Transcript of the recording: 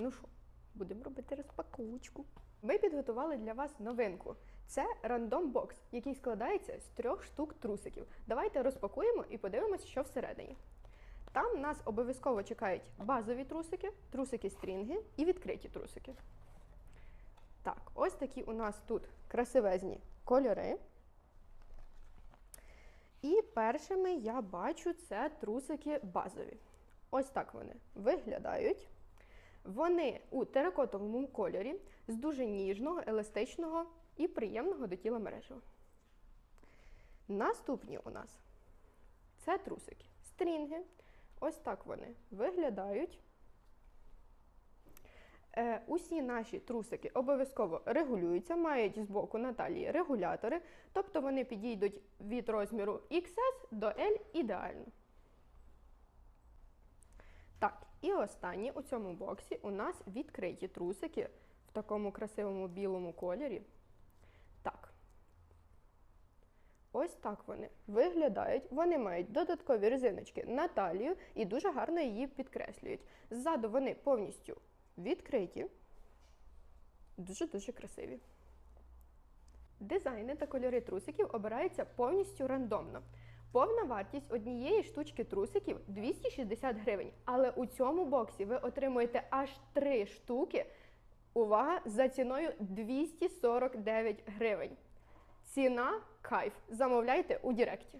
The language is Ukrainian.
Ну що, будемо робити розпаковочку. Ми підготували для вас новинку. Це рандом бокс, який складається з трьох штук трусиків. Давайте розпакуємо і подивимось, що всередині. Там нас обов'язково чекають базові трусики, трусики стрінги і відкриті трусики. Так, ось такі у нас тут красивезні кольори. І першими я бачу це трусики базові. Ось так вони виглядають. Вони у теракотовому кольорі з дуже ніжного, еластичного і приємного до тіла мережева. Наступні у нас це трусики. Стрінги. Ось так вони виглядають. Е, усі наші трусики обов'язково регулюються, мають з боку на талії регулятори, тобто вони підійдуть від розміру XS до L ідеально. І останні у цьому боксі у нас відкриті трусики в такому красивому білому кольорі. Так. Ось так вони виглядають. Вони мають додаткові резиночки на талію і дуже гарно її підкреслюють. Ззаду вони повністю відкриті, дуже-дуже красиві. Дизайни та кольори трусиків обираються повністю рандомно. Повна вартість однієї штучки трусиків 260 гривень. Але у цьому боксі ви отримуєте аж 3 штуки. Увага! За ціною 249 гривень. Ціна кайф. Замовляйте у Діректі.